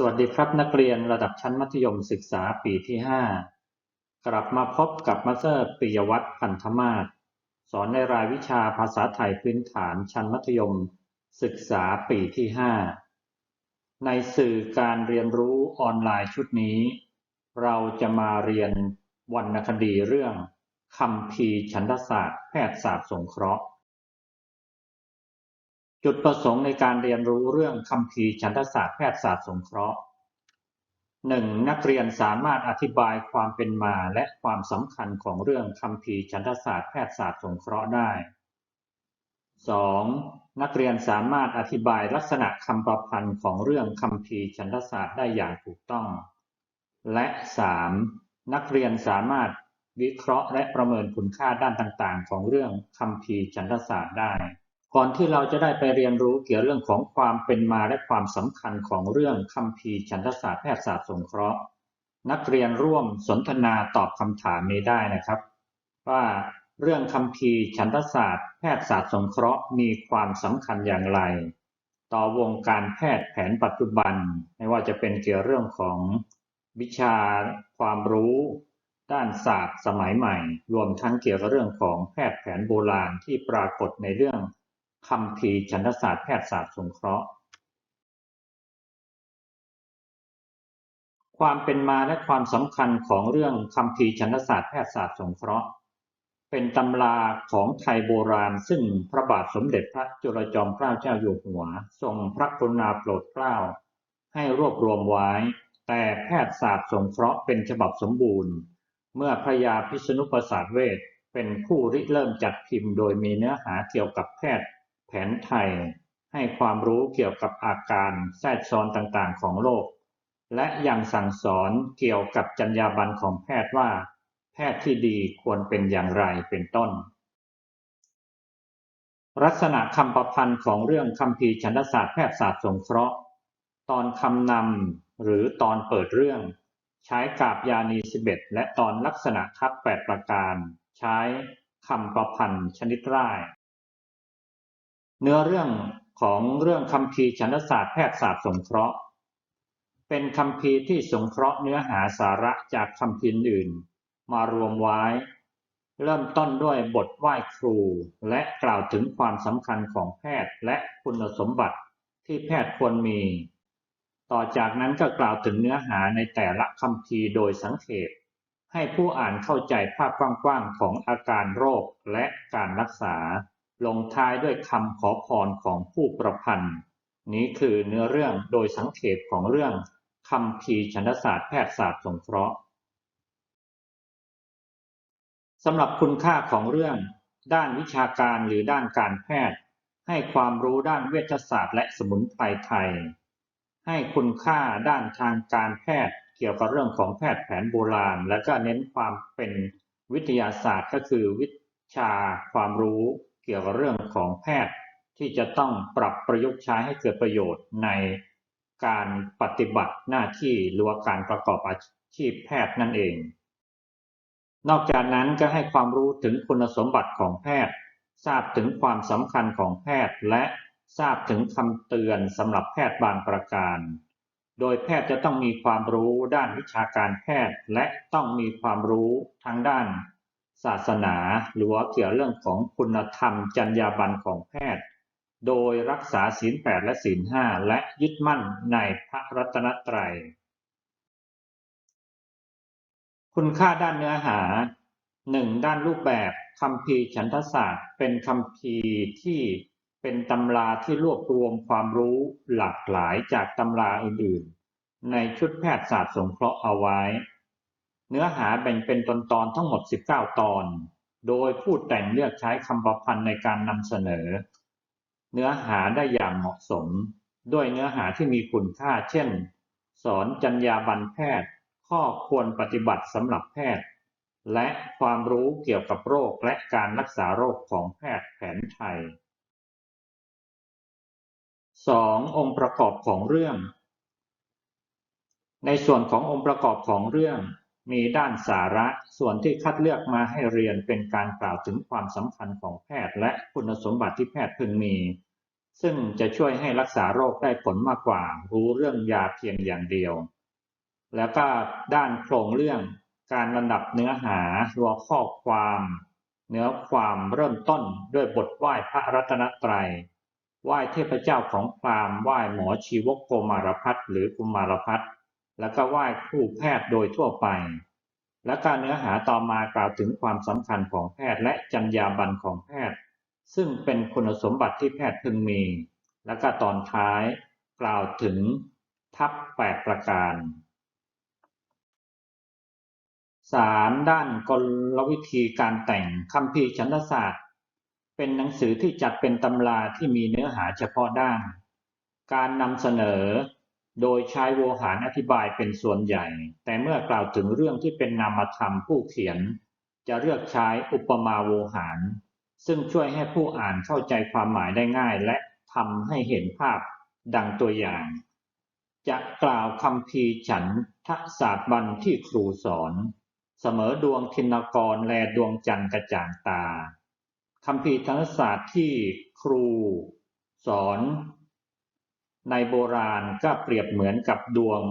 สวัสดีครับนักเรียนระดับชั้นมัธยมศึกษาปีที่ 5 กลับมาพบกับมาสเตอร์ปิยวัฒน์พันธมาศสอนในรายวิชาภาษาไทยพื้นฐานชั้นมัธยม ศึกษาปีที่ 5 ในสื่อการเรียนรู้ออนไลน์ชุดนี้ เราจะมาเรียนวรรณคดีเรื่องคำพีร์ฉันทศาสตร์แพทยศาสตร์สงเคราะห์ จุดประสงค์ในการเรียนรู้เรื่องคำพีร์ฉันทศาสตร์แพทยศาสตร์สงเคราะห์หนึ่งนักเรียนสามารถอธิบายความเป็นมาและความสำคัญของเรื่องคำพีร์ฉันทศาสตร์แพทยศาสตร์สงเคราะห์ได้ 2. นักเรียนสามารถอธิบายลักษณะคำประพันธ์ของเรื่องคำพีร์ฉันทศาสตร์ได้อย่างถูกต้อง และ 3. นักเรียนสามารถวิเคราะห์และประเมินคุณค่าด้านต่างๆ ของเรื่องคำพีร์ฉันทศาสตร์ได้ ก่อนที่เราจะได้ไปเรียนรู้เกี่ยวเรื่องของความเป็นมาและความสำคัญของเรื่องคำพีร์ฉันทศาสตร์แพทยศาสตร์สงเคราะห์ นักเรียนร่วมสนทนาตอบคำถามนี้ได้นะครับ ว่าเรื่องคำพีร์ฉันทศาสตร์แพทยศาสตร์สงเคราะห์มีความสำคัญอย่างไร ต่อวงการแพทย์แผนปัจจุบัน ไม่ว่าจะเป็นเกี่ยวเรื่องของวิชาความรู้ด้านศาสตร์สมัยใหม่ รวมทั้งเกี่ยวกับเรื่องของแพทย์แผนโบราณที่ปรากฏในเรื่อง คำพีร์ฉันทศาสตร์แพทยศาสตร์สงเคราะห์ ความเป็นมาและความสำคัญของเรื่องคำพีร์ฉันทศาสตร์แพทยศาสตร์สงเคราะห์ เป็นตำราของไทยโบราณ ซึ่งพระบาทสมเด็จพระจุลจอมเกล้าเจ้าอยู่หัว ทรงพระกรุณาโปรดเกล้า ให้รวบรวมไว้ แต่แพทยศาสตร์สงเคราะห์เป็นฉบับสมบูรณ์ เมื่อพระยาพิษณุประสาทเวชเป็นผู้ริเริ่มจัดพิมพ์โดยมีเนื้อหาเกี่ยวกับแพทย์ แผนไทยให้ความรู้เกี่ยวกับอาการแทรกซ้อนต่างๆ ของโรค และยังสั่งสอนเกี่ยวกับจรรยาบรรณของแพทย์ว่า แพทย์ที่ดีควรเป็นอย่างไรเป็นต้น ลักษณะคำประพันธ์ของเรื่องคำพีร์ฉันทศาสตร์แพทยศาสตร์สงเคราะห์ ตอนคำนำหรือตอนเปิดเรื่อง ใช้กาบยานีสิบเอ็ดและตอนลักษณะทับแปดประการ ใช้คำประพันธ์ชนิดร่าย เนื้อเรื่องของเรื่องคำพีร์ฉันศาสตร์แพทยศาสตร์สงเคราะห์ เป็นคำพีร์ที่สงเคราะห์เนื้อหาสาระจากคำพีร์อื่น มารวมไว้ เริ่มต้นด้วยบทไหว้ครู และกล่าวถึงความสำคัญของแพทย์และคุณสมบัติที่แพทย์ควรมี ต่อจากนั้นก็กล่าวถึงเนื้อหาในแต่ละคำพีร์โดยสังเขปให้ผู้อ่านเข้าใจภาพกว้างๆของอาการโรคและการรักษา ลงท้ายด้วยคำขอพรของผู้ประพันธ์ นี้คือเนื้อเรื่องโดยสังเขปของเรื่องคำพีร์ฉันศาสตร์แพทยศาสตร์สงเคราะห์สำหรับคุณค่าของเรื่อง ด้านวิชาการหรือด้านการแพทย์ ให้ความรู้ด้านเวชศาสตร์และสมุนไพรไทย ให้คุณค่าด้านทางการแพทย์เกี่ยวกับเรื่องของแพทย์แผนโบราณ และก็เน้นความเป็นวิทยาศาสตร์ก็คือวิชาความรู้ เกี่ยวกับเรื่องของแพทย์ที่จะต้องปรับประยุกต์ใช้ให้เกิดประโยชน์ในการปฏิบัติหน้าที่หรือว่าการประกอบอาชีพแพทย์นั่นเอง นอกจากนั้นก็ให้ความรู้ถึงคุณสมบัติของแพทย์ ทราบถึงความสำคัญของแพทย์ และทราบถึงคำเตือนสำหรับแพทย์บางประการ โดยแพทย์จะต้องมีความรู้ด้านวิชาการแพทย์ และต้องมีความรู้ทางด้าน ศาสนา หรือว่าเกี่ยวเรื่องของคุณธรรมจรรยาบรรณของแพทย์ โดยรักษาศีลแปดและศีลห้าและยึดมั่นในพระรัตนตรัย คุณค่าด้านเนื้อหาหนึ่งด้านรูปแบบคำพีฉันทศาสตร์ เป็นคำพีที่เป็นตำราที่รวบรวมความรู้หลากหลายจากตำราอื่นๆ ในชุดแพทยศาสตร์สงเคราะห์เอาไว้ เนื้อหาแบ่งเป็นตอนๆทั้งหมด 19 ตอน โดยผู้แต่งเลือกใช้คำประพันธ์ในการนำเสนอ เนื้อหาได้อย่างเหมาะสม ด้วยเนื้อหาที่มีคุณค่า เช่น สอนจรรยาบรรณแพทย์ ข้อควรปฏิบัติสำหรับแพทย์ และความรู้เกี่ยวกับโรคและการรักษาโรคของแพทย์แผนไทยสององค์ประกอบของเรื่อง ในส่วนขององค์ประกอบของเรื่อง มีด้านสาระส่วนที่คัดเลือกมาให้เรียนเป็นการกล่าวถึงความสำคัญของแพทย์ และคุณสมบัติที่แพทย์พึงมี ซึ่งจะช่วยให้รักษาโรคได้ผลมากกว่า รู้เรื่องยาเพียงอย่างเดียว แล้วก็ด้านโครงเรื่องการระดับเนื้อหาหัวข้อความ เนื้อความเริ่มต้นด้วยบทไหว้พระรัตนตรัยไหว้เทพเจ้าของพราหมณ์ไหว้หมอชีวกโกมารพัฒหรือกุมารพัฒ แล้วก็ไหว้ครูแพทย์โดยทั่วไป และการเนื้อหาต่อมากล่าวถึงความสำคัญของแพทย์และจรรยาบรรณของแพทย์ ซึ่งเป็นคุณสมบัติที่แพทย์พึงมี และก็ตอนท้ายกล่าวถึงทัพแปดประการสามด้านกลวิธีการแต่งคัมภีร์ฉันทศาสตร์ เป็นหนังสือที่จัดเป็นตำราที่มีเนื้อหาเฉพาะด้าน การนำเสนอ โดยใช้โวหารอธิบายเป็นส่วนใหญ่ แต่เมื่อกล่าวถึงเรื่องที่เป็นนามธรรมผู้เขียน จะเลือกใช้อุปมาโวหาร ซึ่งช่วยให้ผู้อ่านเข้าใจความหมายได้ง่าย และทำให้เห็นภาพดังตัวอย่าง จะกล่าวคำพีฉันทศาสตร์บันที่ครูสอน เสมอดวงทินกรแลดวงจันทร์กระจ่างตาคำพีร์ธนศาสตร์ที่ครู สอน ในโบราณก็เปรียบเหมือนกับดวง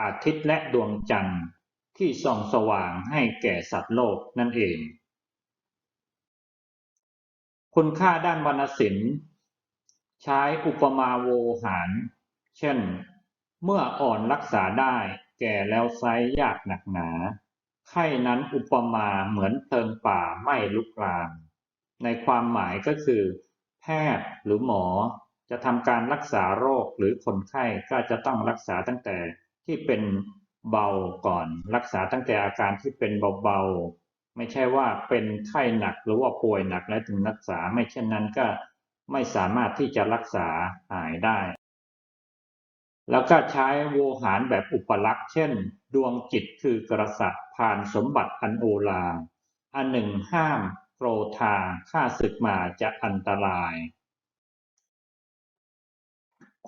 อาทิตย์และดวงจันทร์ที่ส่องสว่างให้แก่สัตว์โลกนั่นเอง คุณค่าด้านวรรณศิลป์ ใช้อุปมาโวหาร เช่น เมื่ออ่อนรักษาได้แก่แล้วไซยากหนักหนาไข้นั้นอุปมาเหมือนเพลิงป่าไม่ลุกลาม ในความหมายก็คือ แพทย์หรือหมอ จะทำการรักษาโรคหรือคนไข้ก็จะต้องรักษาตั้งแต่ที่เป็นเบาก่อน รักษาตั้งแต่อาการที่เป็นเบาๆไม่ใช่ว่าเป็นไข้หนักหรือว่าป่วยหนักแล้วถึงรักษาไม่เช่นนั้นก็ไม่สามารถที่จะรักษาหายได้ แล้วก็ใช้โวหารแบบอุปลักษณ์เช่น ดวงจิตคือกษัตริย์ผ่านสมบัติอันโอฬารอันหนึ่งห้ามโกรธาฆ่าศึกมาจะอันตราย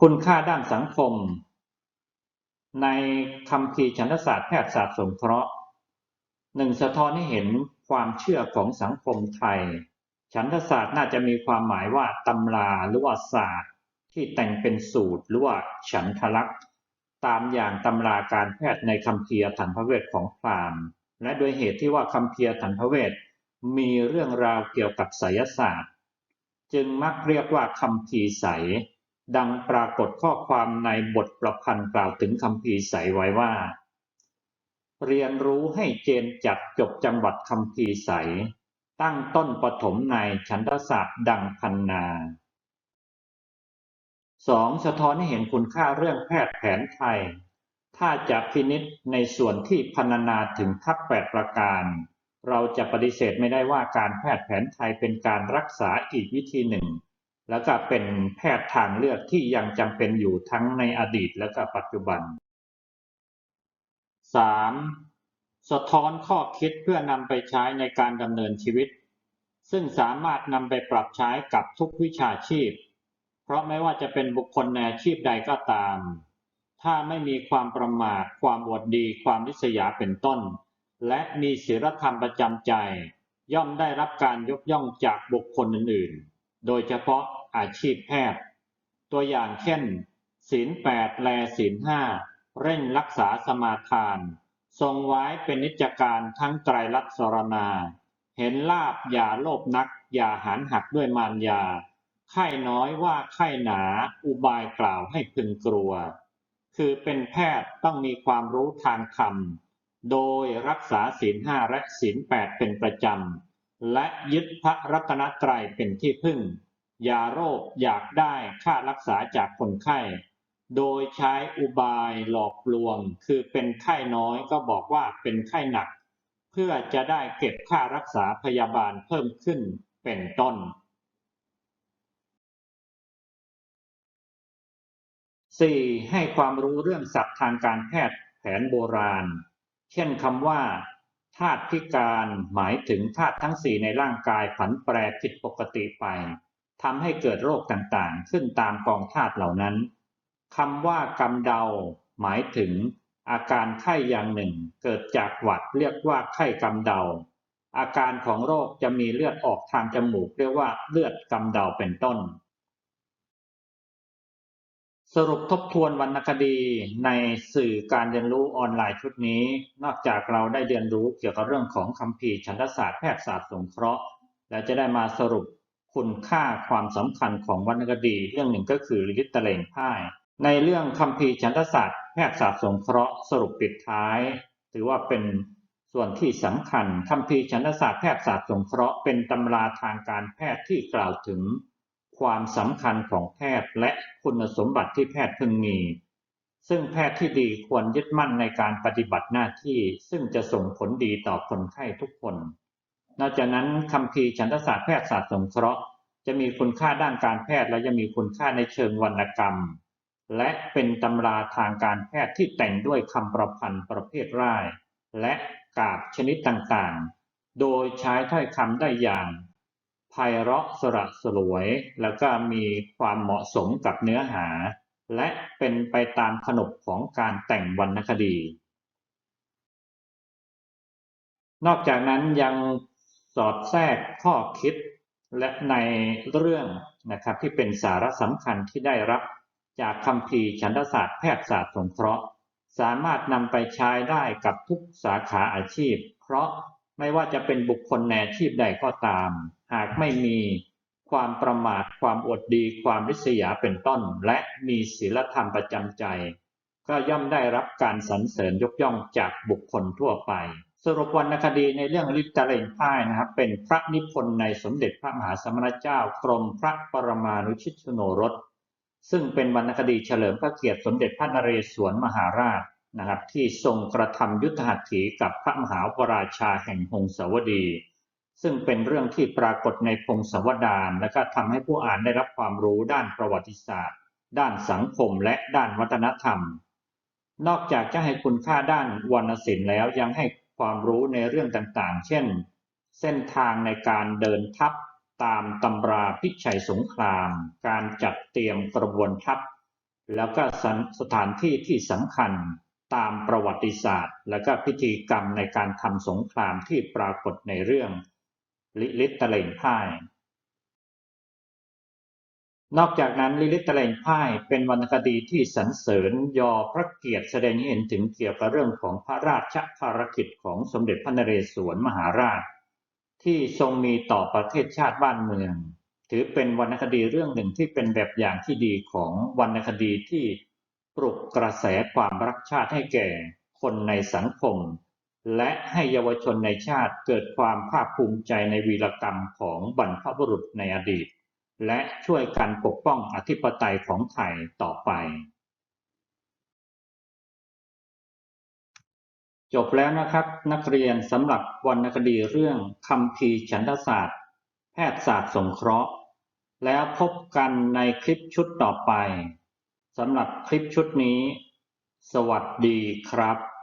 คุณค่าด้านสังคม ในคำพีร์ฉันทศาสตร์แพทยศาสตร์สงเคราะห์หนึ่งสะท้อนให้เห็นความเชื่อของสังคมไทยฉันทศาสตร์น่าจะมีความหมายว่าตำราหรือว่าศาสตร์ ที่แต่งเป็นสูตรหรือว่าฉันทลักษณ์ตามอย่างตำราการแพทย์ในคำเพียถันพระเวทของพราหมณ์ และโดยเหตุที่ว่าคำเพียถันพระเวทมีเรื่องราวเกี่ยวกับไสยศาสตร์ จึงมักเรียกว่าคำพีไสย ดังปรากฏข้อความในบทประพันธ์กล่าวถึงคำพีไสไว้ว่า เรียนรู้ให้เจนจัดจบจังหวัดคำพีไสตั้งต้นปฐมในฉันทศาสตร์ดังพันนาสองสะท้อนให้เห็นคุณค่าเรื่องแพทย์แผนไทย ถ้าจะพินิษในส่วนที่พรรณนาถึงทัพแปดประการ เราจะปฏิเสธไม่ได้ว่าการแพทย์แผนไทยเป็นการรักษาอีกวิธีหนึ่ง แล้วก็เป็นแพทย์ทางเลือกที่ยังจำเป็นอยู่ทั้งในอดีตและก็ปัจจุบันสามสะท้อนข้อคิดเพื่อนำไปใช้ในการดำเนินชีวิต ซึ่งสามารถนำไปปรับใช้กับทุกวิชาชีพ เพราะไม่ว่าจะเป็นบุคคลในอาชีพใดก็ตาม ถ้าไม่มีความประมาท ความอวดดี ความริษยาเป็นต้น และมีศีลธรรมประจำใจ ย่อมได้รับการยกย่องจากบุคคลอื่น ๆ โดยเฉพาะ อาชีพแพทย์ ตัวอย่างเช่น ศีลแปดแลศีลห้าเร่งรักษาสมาทาน ทรงไว้เป็นนิจการทั้งไตรลักษณ์สรณา เห็นลาบอย่าโลภนัก อย่าหันหักด้วยมารยาไข้น้อยว่าไข้หนาอุบายกล่าวให้พึงกลัว คือเป็นแพทย์ต้องมีความรู้ทางธรรม โดยรักษาศีลห้าและศีลแปดเป็นประจำ และยึดพระรัตนตรัยเป็นที่พึ่ง ยาโรคอยากได้ค่ารักษาจากคนไข้ โดยใช้อุบายหลอกลวง คือเป็นไข้น้อยก็บอกว่าเป็นไข้หนัก เพื่อจะได้เก็บค่ารักษาพยาบาลเพิ่มขึ้นเป็นต้นสี่ให้ความรู้เรื่องศัพท์ทางการแพทย์แผนโบราณ เช่นคำว่าธาตุพิการหมายถึงธาตุทั้งสี่ในร่างกายผันแปรผิดปกติไป ทำให้เกิดโรคต่างๆ ขึ้นตามกองธาตุเหล่านั้นคำว่ากำเดา หมายถึง อาการไข้อย่างหนึ่ง เกิดจากหวัดเรียกว่าไข้กำเดา อาการของโรคจะมีเลือดออกทางจมูก เรียกว่าเลือดกำเดาเป็นต้น สรุปทบทวนวรรณคดีในสื่อการเรียนรู้ออนไลน์ชุดนี้ นอกจากเราได้เรียนรู้เกี่ยวกับเรื่องของคัมภีร์ชันทศาสตร์แพทยศาสตร์สงเคราะห์ และจะได้มาสรุป คุณค่าความสำคัญของวรรณคดีเรื่องหนึ่งก็คือลิลิตตะเลงพ่าย ในเรื่องคัมภีร์ชันทศาสตร์แพทยศาสตร์สงเคราะห์สรุปปิดท้าย ถือว่าเป็นส่วนที่สำคัญคัมภีร์ชันทศาสตร์แพทยศาสตร์สงเคราะห์เป็นตำราทางการแพทย์ที่กล่าวถึง ความสำคัญของแพทย์และคุณสมบัติที่แพทย์พึงมี ซึ่งแพทย์ที่ดีควรยึดมั่นในการปฏิบัติหน้าที่ ซึ่งจะส่งผลดีต่อคนไข้ทุกคน นอกจากนั้นคัมภีร์ชันทศาสตร์แพทยศาสตร์สงเคราะห์จะมีคุณค่าด้านการแพทย์และยังมีคุณค่าในเชิงวรรณกรรม และเป็นตำราทางการแพทย์ที่แต่งด้วยคำประพันธ์ประเภทร่าย และกาบชนิดต่างๆ โดยใช้ถ้อยคำได้อย่างไพเราะสระสลวย แล้วก็มีความเหมาะสมกับเนื้อหา และเป็นไปตามขนบของการแต่งวรรณคดี นอกจากนั้นยัง สอดแทรกข้อคิดและในเรื่องนะครับที่เป็นสาระสำคัญที่ได้รับจากคัมภีชันทศาสตร์แพทยศาสตร์สงเคราะห์ สามารถนำไปใช้ได้กับทุกสาขาอาชีพ เพราะไม่ว่าจะเป็นบุคคลในอาชีพใดก็ตาม หากไม่มีความประมาทความอดดี ความริษยาเป็นต้น และมีศีลธรรมประจำใจ ก็ย่อมได้รับการสรรเสริญยกย่องจากบุคคลทั่วไป สรุปวรรณคดีในเรื่องลิตเตเรนพ่ายนะครับ เป็นพระนิพนธ์ในสมเด็จพระมหาสมณเจ้ากรมพระปรมานุชิตชโนรส ซึ่งเป็นวรรณคดีเฉลิมพระเกียรติสมเด็จพระนเรศวรมหาราชนะครับ ที่ทรงกระทำยุทธหัตถีกับพระมหาวราชาแห่งหงสาวดี ซึ่งเป็นเรื่องที่ปรากฏในพงศาวดารและก็ทำให้ผู้อ่านได้รับความรู้ด้านประวัติศาสตร์ ด้านสังคมและด้านวัฒนธรรม นอกจากจะให้คุณค่าด้านวรรณศิลป์แล้วยังให้ ความรู้ในเรื่องต่างๆ เช่น เส้นทางในการเดินทัพตามตำราพิชัยสงคราม การจัดเตรียมกระบวนทัพ แล้วก็สถานที่ที่สำคัญตามประวัติศาสตร์ และก็พิธีกรรมในการทำสงครามที่ปรากฏในเรื่องลิลิตตะเลงพ่าย นอกจากนั้นลิลิตตะเลงพ่ายเป็นวรรณคดีที่สรรเสริญยอพระเกียรติแสดงให้เห็นถึงเกี่ยวกับเรื่องของพระราชภารกิจของสมเด็จพระนเรศวรมหาราช ที่ทรงมีต่อประเทศชาติบ้านเมือง ถือเป็นวรรณคดีเรื่องหนึ่งที่เป็นแบบอย่างที่ดีของวรรณคดีที่ปลุกกระแสความรักชาติให้แก่คนในสังคม และให้เยาวชนในชาติเกิดความภาคภูมิใจในวีรกรรมของบรรพบุรุษในอดีต และช่วยกันปกป้องอธิปไตยของไทยต่อไป จบแล้วนะครับนักเรียนสำหรับวรรณคดีเรื่องคัมภีร์ฉันทศาสตร์ แพทยศาสตร์สงเคราะห์ แล้วพบกันในคลิปชุดต่อไปสำหรับคลิปชุดนี้ สวัสดีครับ